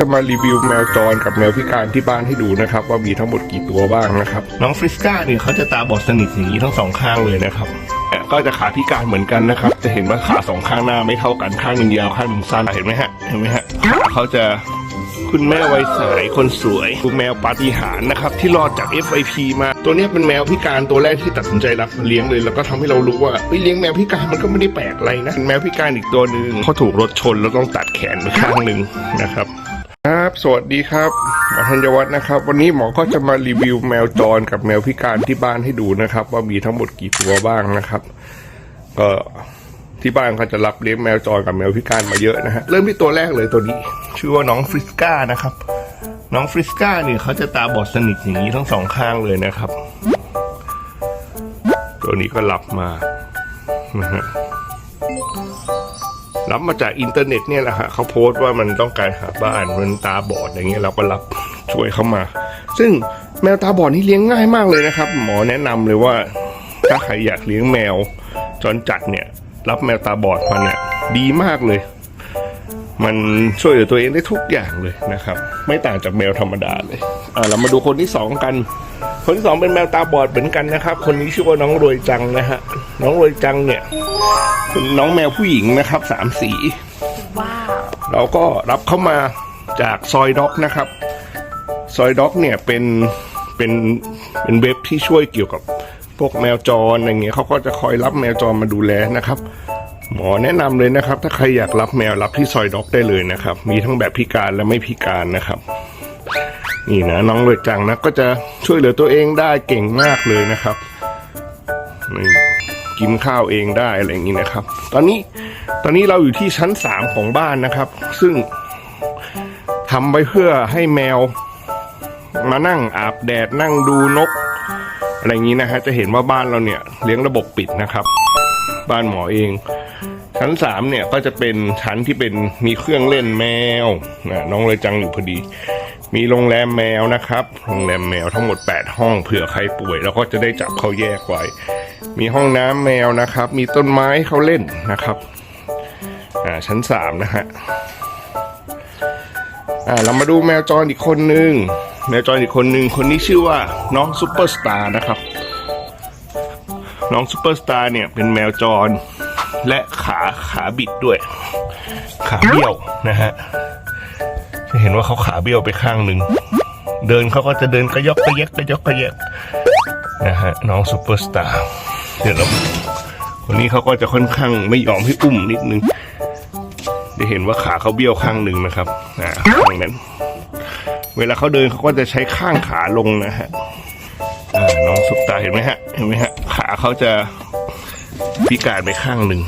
จะมารีวิวแมวจรกับแมวพิการที่บ้านให้ดูนะครับ ว่ามีทั้งหมดกี่ตัวบ้างนะครับ น้องฟริสก้าเนี่ยเขาจะตาบอดสนิทอย่างนี้ทั้งสองข้างเลยนะครับแต่ก็จะขาพิการเหมือนกันนะครับ จะเห็นว่าขาสองข้างหน้าไม่เท่ากันข้างหนึ่งยาวข้างหนึ่งสั้นเห็นไหมฮะเห็นไหมฮะขาเขาจะคุณแม่ไวยสายคนสวยคือแมวปาฏิหาริย์นะครับ ที่รอดจาก FIP มา ตัวเนี้ยเป็นแมวพิการตัวแรกที่ตัดสินใจรับเลี้ยงเลย แล้วก็ทำให้เรารู้ว่าเฮ้ยเลี้ยงแมวพิการมันก็ไม่ได้แปลกอะไรนะแมวพิการอีกตัวหนึ่งเขาถูกรถชนแล้วต้องตัดแขนไปข้างหนึ่งนะครับ ครับสวัสดีครับหมอธัญวัฒน์นะครับ วันนี้หมอก็จะมารีวิวแมวจรกับแมวพิการที่บ้านให้ดูนะครับ ว่ามีทั้งหมดกี่ตัวบ้างนะครับก็ที่บ้านก็จะรับเลี้ยงแมวจรกับแมวพิการมาเยอะนะฮะเริ่มที่ตัวแรกเลยตัวนี้ ชื่อว่าน้องฟริสก้านะครับ น้องฟริสก้าเนี่ยเขาจะตาบอดสนิทอย่างนี้ทั้งสองข้างเลยนะครับ ตัวนี้ก็รับมานะฮะ รับมาจากอินเทอร์เน็ตเนี่ยแหละฮะเขาโพสต์ว่ามันต้องการหาบ้านมันตาบอดอย่างเงี้ยเราก็รับช่วยเขามา ซึ่งแมวตาบอดนี่เลี้ยงง่ายมากเลยนะครับ หมอแนะนำเลยว่า ถ้าใครอยากเลี้ยงแมวจรจัดเนี่ย รับแมวตาบอดมาเนี่ยดีมากเลย มันช่วยเหลือตัวเองได้ทุกอย่างเลยนะครับ ไม่ต่างจากแมวธรรมดาเลยอ่าเรามาดูคนที่สองกัน คนที่สองเป็นแมวตาบอดเหมือนกันนะครับ คนนี้ชื่อว่าน้องรวยจังนะฮะ น้องรวยจังเนี่ยเป็นน้องแมวผู้หญิงนะครับสามสีว้าวเราก็รับเข้ามาจากซอยด็อกนะครับ ซอยด็อกเนี่ยเป็นเป็นเป็นเว็บที่ช่วยเกี่ยวกับพวกแมวจรอะไรเงี้ยเขาก็จะคอยรับแมวจรมาดูแลนะครับ หมอแนะนำเลยนะครับ ถ้าใครอยากรับแมวรับที่ซอยด็อกได้เลยนะครับ มีทั้งแบบพิการและไม่พิการนะครับ นี่นะน้องเลยจังนะ ก็จะช่วยเหลือตัวเองได้เก่งมากเลยนะครับนี่กินข้าวเองได้อะไรอย่างนี้นะครับ ตอนนี้ตอนนี้เราอยู่ที่ชั้นสามของบ้านนะครับ ซึ่งทำไว้เพื่อให้แมวมานั่งอาบแดดนั่งดูนก อะไรอย่างนี้นะฮะจะเห็นว่าบ้านเราเนี่ยเลี้ยงระบบปิดนะครับ บ้านหมอเอง ชั้นสามเนี่ยก็จะเป็นชั้นที่เป็นมีเครื่องเล่นแมวนะน้องเลยจังอยู่พอดี มีโรงแรมแมวนะครับ โรงแรมแมวทั้งหมด 8 ห้องเผื่อใครป่วย แล้วก็จะได้จับเขาแยกไว้ มีห้องน้ำแมวนะครับ มีต้นไม้เขาเล่นนะครับ อ่าชั้นสามนะฮะ อ่าเรามาดูแมวจรอีกคนนึง แมวจรอีกคนนึง คนนี้ชื่อว่าน้องซูเปอร์สตาร์นะครับ น้องซูเปอร์สตาร์เนี่ยเป็นแมวจรและขาขาบิดด้วย ขาเบี้ยวนะฮะ เห็นว่าเขาขาเบี้ยวไปข้างหนึ่ง เดินเขาก็จะเดินกระยอกกระแยกกระยอกกระแยกนะฮะน้องซูเปอร์สตาร์เดี๋ยวเราคนนี้เขาก็จะค่อนข้างไม่ยอมให้อุ้มนิดนึงจะเห็นว่าขาเขาเบี้ยวข้างหนึ่งนะครับอ่าข้างนั้น เวลาเขาเดินเขาก็จะใช้ข้างขาลงนะฮะน้องซุปตาเห็นไหมฮะ เห็นไหมฮะ ขาเขาจะพิการไปข้างหนึ่ง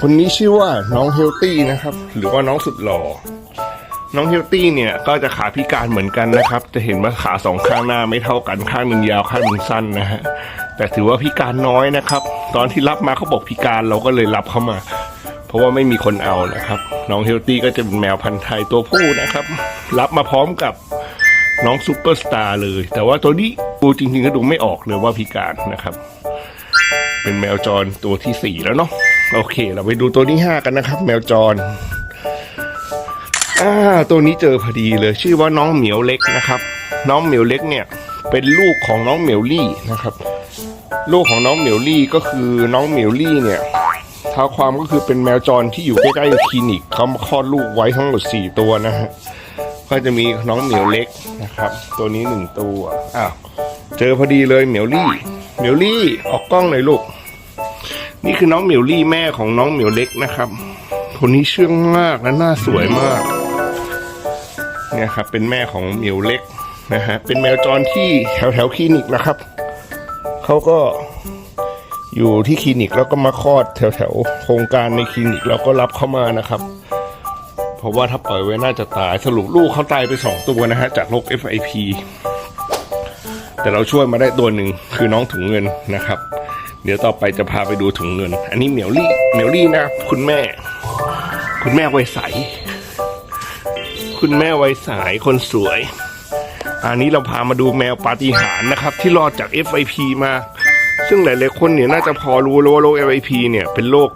คนนี้ชื่อว่าน้องเฮลตี้นะครับ หรือว่าน้องสุดหล่อ น้องเฮลตี้เนี่ยก็จะขาพิการเหมือนกันนะครับ จะเห็นว่าขาสองข้างหน้าไม่เท่ากันข้างหนึ่งยาวข้างหนึ่งสั้นนะฮะแต่ถือว่าพิการน้อยนะครับ ตอนที่รับมาเขาบอกพิการเราก็เลยรับเข้ามา เพราะว่าไม่มีคนเอานะครับ น้องเฮลตี้ก็จะเป็นแมวพันธุ์ไทยตัวผู้นะครับ รับมาพร้อมกับน้องซูเปอร์สตาร์เลย แต่ว่าตัวนี้ดูจริงๆก็ดูไม่ออกเลยว่าพิการนะครับ เป็นแมวจรตัวที่สี่แล้วเนาะโอเค เราไปดูตัวที่ห้ากันนะครับ แมวจร อ่าตัวนี้เจอพอดีเลยชื่อว่าน้องเหมียวเล็กนะครับ น้องเหมียวเล็กเนี่ยเป็นลูกของน้องเหมียวลี่นะครับ ลูกของน้องเหมียวลี่ก็คือน้องเหมียวลี่เนี่ยท้าความก็คือเป็นแมวจรที่อยู่ใกล้ๆคลินิกเขามาคลอดลูกไว้ทั้งหมดสี่ตัวนะฮะก็จะมีน้องเหมียวเล็กนะครับ ตัวนี้หนึ่งตัวอ้าวเจอพอดีเลยเหมียวลี่เหมียวลี่ออกกล้องหน่อยลูกนี่คือน้องเหมียวลี่แม่ของน้องเหมียวเล็กนะครับคนนี้เชื่องมากและหน้าสวยมาก เนี่ยครับเป็นแม่ของเหมียวเล็กนะฮะเป็นแมวจรที่แถวแถวคลินิกนะครับเขาก็อยู่ที่คลินิกแล้วก็มาคลอดแถวแถวโครงการในคลินิกเราก็รับเข้ามานะครับ เพราะว่าถ้าปล่อยไว้น่าจะตายสรุปลูกเขาตายไปสองตัวนะฮะจากโรค FIP แต่เราช่วยมาได้ตัวหนึ่งคือน้องถุงเงินนะครับ เดี๋ยวต่อไปจะพาไปดูถุงเงิน อันนี้เหมียวลี่เหมียวลี่นะครับคุณแม่ คุณแม่ไวใส คุณแม่ไวสายคนสวย อันนี้เราพามาดูแมวปาฏิหาริย์นะครับ ที่รอดจาก FIP มา ซึ่งหลายๆคนเนี่ยน่าจะพอรู้แล้วว่าโรค FIP เนี่ยเป็นโรค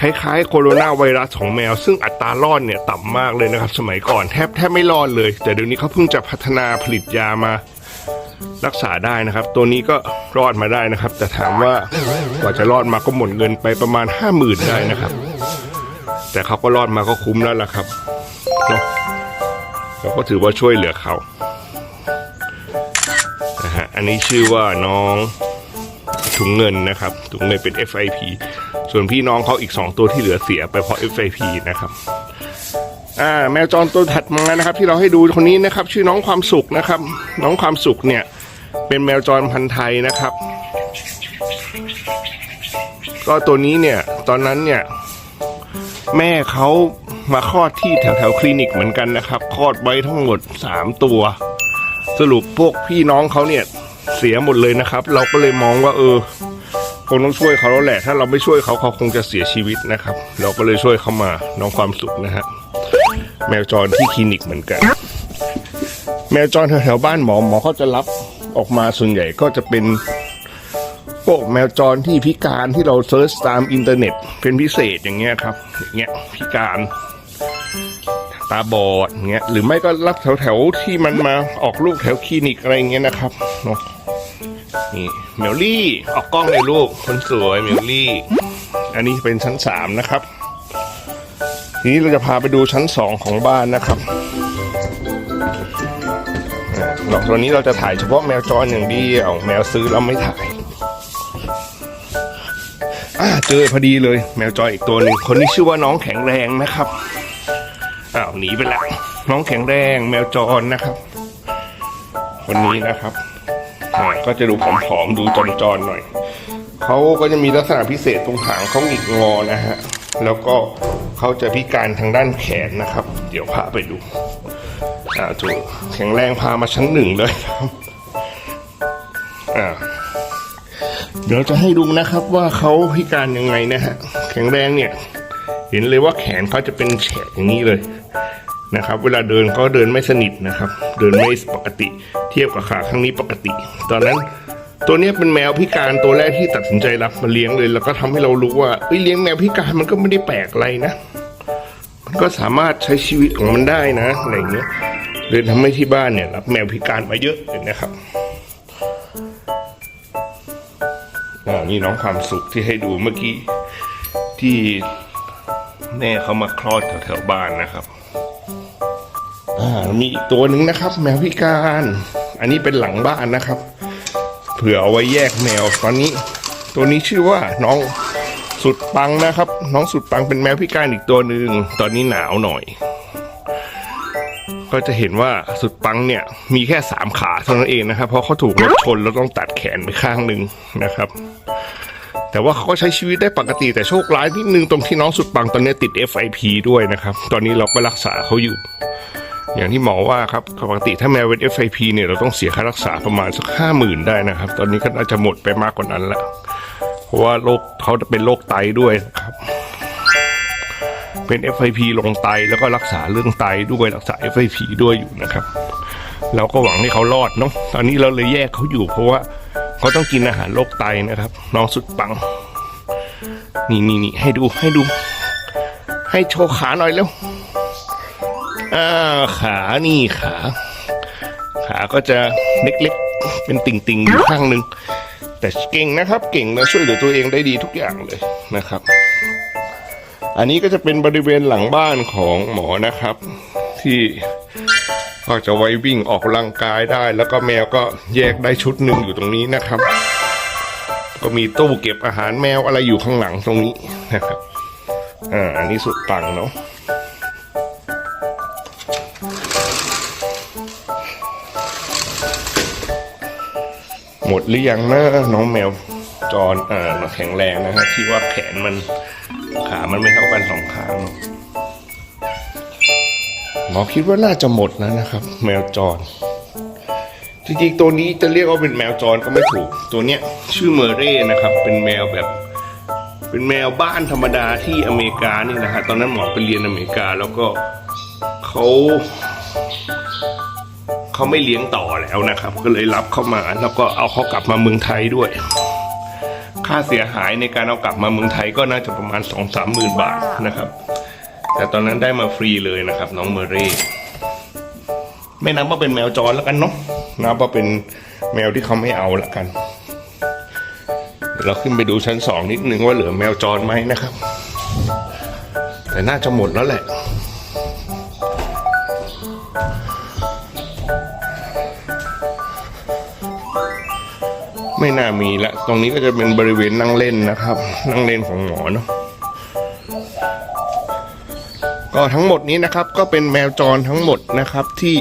คล้ายๆโคโรนาไวรัสของแมว ซึ่งอัตรารอดเนี่ยต่ำมากเลยนะครับ สมัยก่อนแทบแทบไม่รอดเลย แต่เดี๋ยวนี้เขาเพิ่งจะพัฒนาผลิตยามารักษาได้นะครับ ตัวนี้ก็รอดมาได้นะครับ แต่ถามว่ากว่าจะรอดมาก็หมดเงินไปประมาณห้าหมื่นได้นะครับ แต่เขาก็รอดมาก็คุ้มแล้วล่ะครับ เนาะเราก็ถือว่าช่วยเหลือเขานะฮะอันนี้ชื่อว่าน้องถุงเงินนะครับถุงเงินเป็น FIP ส่วนพี่น้องเขาอีก 2 ตัวที่เหลือเสียไปเพราะ FIP นะครับอ่าแมวจรตัวถัดมานะครับ ที่เราให้ดูคนนี้นะครับ ชื่อน้องความสุขนะครับ น้องความสุขเนี่ยเป็นแมวจรพันธุ์ไทยนะครับ ก็ตัวนี้เนี่ยตอนนั้นเนี่ยแม่เขา มาคลอดที่แถวแถวๆคลินิกเหมือนกันนะครับคลอดไว้ทั้งหมด 3 ตัว สรุปพวกพี่น้องเขาเนี่ยเสียหมดเลยนะครับ เราก็เลยมองว่าเออคงต้องช่วยเขาแล้วแหละ ถ้าเราไม่ช่วยเขาเขาคงจะเสียชีวิตนะครับ เราก็เลยช่วยเขามาน้องความสุขนะฮะแมวจรที่คลินิกเหมือนกัน แมวจรแถวๆบ้านหมอหมอเขาจะรับออกมาส่วนใหญ่ก็จะเป็นพวกแมวจรที่พิการที่เราเซิร์ชตามอินเทอร์เน็ต เป็นพิเศษอย่างเงี้ยครับอย่างเงี้ยพิการ ตาบอดเงี้ยหรือไม่ก็รับแถวๆที่มันมาออกลูกแถวคลินิกอะไรเงี้ยนะครับเนาะนี่เมลลี่ออกกล้องเลยลูกคนสวยเมลลี่ อันนี้เป็นชั้นสามนะครับ ทีนี้เราจะพาไปดูชั้นสองของบ้านนะครับอ่าเราตัวนี้เราจะถ่ายเฉพาะแมวจรอย่างเดียวแมวซื้อเราไม่ถ่ายอ่าเจอพอดีเลยแมวจรอีกตัวหนึ่งคนนี้ชื่อว่าน้องแข็งแรงนะครับ อ้าวหนีไปแล้วน้องแข็งแรงแมวจรนะครับ คนนี้นะครับอ่าก็จะดูผอมๆดูจอนๆหน่อยเขาก็จะมีลักษณะพิเศษตรงหางเขาหงิกงอนะฮะแล้วก็เขาจะพิการทางด้านแขนนะครับ เดี๋ยวพาไปดูอ่าจูกแข็งแรงพามาชั้นหนึ่งเลยครับอ่าเดี๋ยวจะให้ดูนะครับว่าเขาพิการยังไงนะฮะแข็งแรงเนี่ย เห็นเลยว่าแขนเขาจะเป็นแฉกอย่างนี้เลยนะครับ เวลาเดินเขาเดินไม่สนิทนะครับ เดินไม่ปกติ เทียบกับขาข้างนี้ปกติ ตอนนั้นตัวนี้เป็นแมวพิการตัวแรกที่ตัดสินใจรับมาเลี้ยงเลย แล้วก็ทำให้เรารู้ว่าเอ้ยเลี้ยงแมวพิการมันก็ไม่ได้แปลกอะไรนะ มันก็สามารถใช้ชีวิตของมันได้นะอะไรเงี้ยเลยทำให้ที่บ้านเนี่ยรับแมวพิการมาเยอะเลยนะครับอ่านี่น้องความสุขที่ให้ดูเมื่อกี้ที่ แม่เขามาคลอดแถวๆบ้านนะครับ อ่ามีอีกตัวหนึ่งนะครับ แมวพิการ อันนี้เป็นหลังบ้านนะครับ เผื่อเอาไว้แยกแมวตอนนี้ ตัวนี้ชื่อว่าน้องสุดปังนะครับ น้องสุดปังเป็นแมวพิการอีกตัวหนึ่งตอนนี้หนาวหน่อย ก็จะเห็นว่าสุดปังเนี่ย มีแค่สามขาเท่านั้นเองนะครับ เพราะเขาถูกรถชนแล้วต้องตัดแขนไปข้างหนึ่งนะครับ แต่ว่าเขาก็ใช้ชีวิตได้ปกติแต่โชคร้ายนิดนึงตรงที่น้องสุดปังตอนนี้ติด FIP ด้วยนะครับ ตอนนี้เราก็รักษาเขาอยู่ อย่างที่หมอว่าครับปกติถ้าแมวเป็น FIP เนี่ยเราต้องเสียค่ารักษาประมาณสักห้าหมื่นได้นะครับ ตอนนี้ก็น่าจะหมดไปมากกว่านั้นละเพราะว่าโรคเขาเป็นโรคไตด้วยนะครับเป็น FIP ลงไตแล้วก็รักษาเรื่องไตด้วยรักษา FIP ด้วยอยู่นะครับ เราก็หวังให้เขารอดเนาะตอนนี้เราเลยแยกเขาอยู่เพราะว่า เขาต้องกินอาหารโรคไตนะครับ น้องสุดปัง นี่นี่นี่ให้ดูให้ดู ให้โชว์ขาหน่อยเร็วอ่าขานี่ขา ขาก็จะเล็กๆ เป็นติ่งๆอยู่ข้างหนึ่งแต่เก่งนะครับเก่งนะช่วยเหลือตัวเองได้ดีทุกอย่างเลยนะครับ อันนี้ก็จะเป็นบริเวณหลังบ้านของหมอนะครับ ที่ ก็จะไว้วิ่งออกกำลังกายได้ แล้วก็แมวก็แยกได้ชุดหนึ่งอยู่ตรงนี้นะครับ ก็มีตู้เก็บอาหารแมวอะไรอยู่ข้างหลังตรงนี้นะครับอ่าอันนี้สุดปังเนาะหมดหรือยังนะน้องแมวจรอ่าแข็งแรงนะฮะที่ว่าแขนมันขามันไม่เท่ากันสองข้าง หมอคิดว่าน่าจะหมดแล้วนะครับ แมวจร จริงๆตัวนี้จะเรียกว่าเป็นแมวจรก็ไม่ถูก ตัวเนี้ยชื่อเมอร์เร่นะครับ เป็นแมวแบบ เป็นแมวบ้านธรรมดาที่อเมริกานี่นะฮะตอนนั้นหมอไปเรียนอเมริกาแล้วก็เขาเขาไม่เลี้ยงต่อแล้วนะครับ ก็เลยรับเข้ามาแล้วก็เอาเขากลับมาเมืองไทยด้วย ค่าเสียหายในการเอากลับมาเมืองไทยก็น่าจะประมาณ2องสามหมื่นบาทนะครับ แต่ตอนนั้นได้มาฟรีเลยนะครับ น้องเมอร์เร่ไม่นับว่าเป็นแมวจรแล้วกันเนาะนับว่าเป็นแมวที่เขาไม่เอาละกัน เราขึ้นไปดูชั้นสองนิดนึงว่าเหลือแมวจรไหมนะครับ แต่น่าจะหมดแล้วแหละไม่น่ามีละ ตรงนี้ก็จะเป็นบริเวณนั่งเล่นนะครับ นั่งเล่นของหมอเนาะ ก็ทั้งหมดนี้นะครับก็เป็นแมวจรทั้งหมดนะครับที่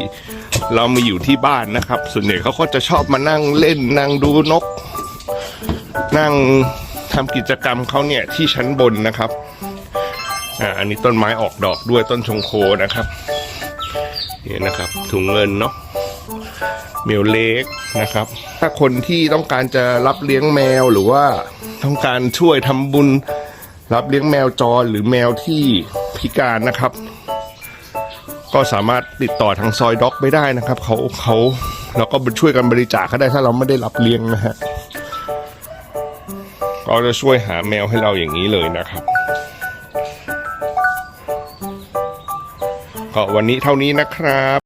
เรามีอยู่ที่บ้านนะครับ ส่วนใหญ่เขาก็จะชอบมานั่งเล่นนั่งดูนก นั่งทำกิจกรรมเขาเนี่ยที่ชั้นบนนะครับอ่าอันนี้ต้นไม้ออกดอกด้วยต้นชงโคนะครับนี่นะครับถุงเงินเนาะเมลเล็กนะครับ ถ้าคนที่ต้องการจะรับเลี้ยงแมวหรือว่าต้องการช่วยทำบุญรับเลี้ยงแมวจรหรือแมวที่ พิการนะครับ ก็สามารถติดต่อทางซอยด็อกไปได้นะครับเขาเขาเราก็ช่วยกันบริจาคก็ได้ถ้าเราไม่ได้รับเลี้ยงนะฮะก็จะช่วยหาแมวให้เราอย่างนี้เลยนะครับก็วันนี้เท่านี้นะครับ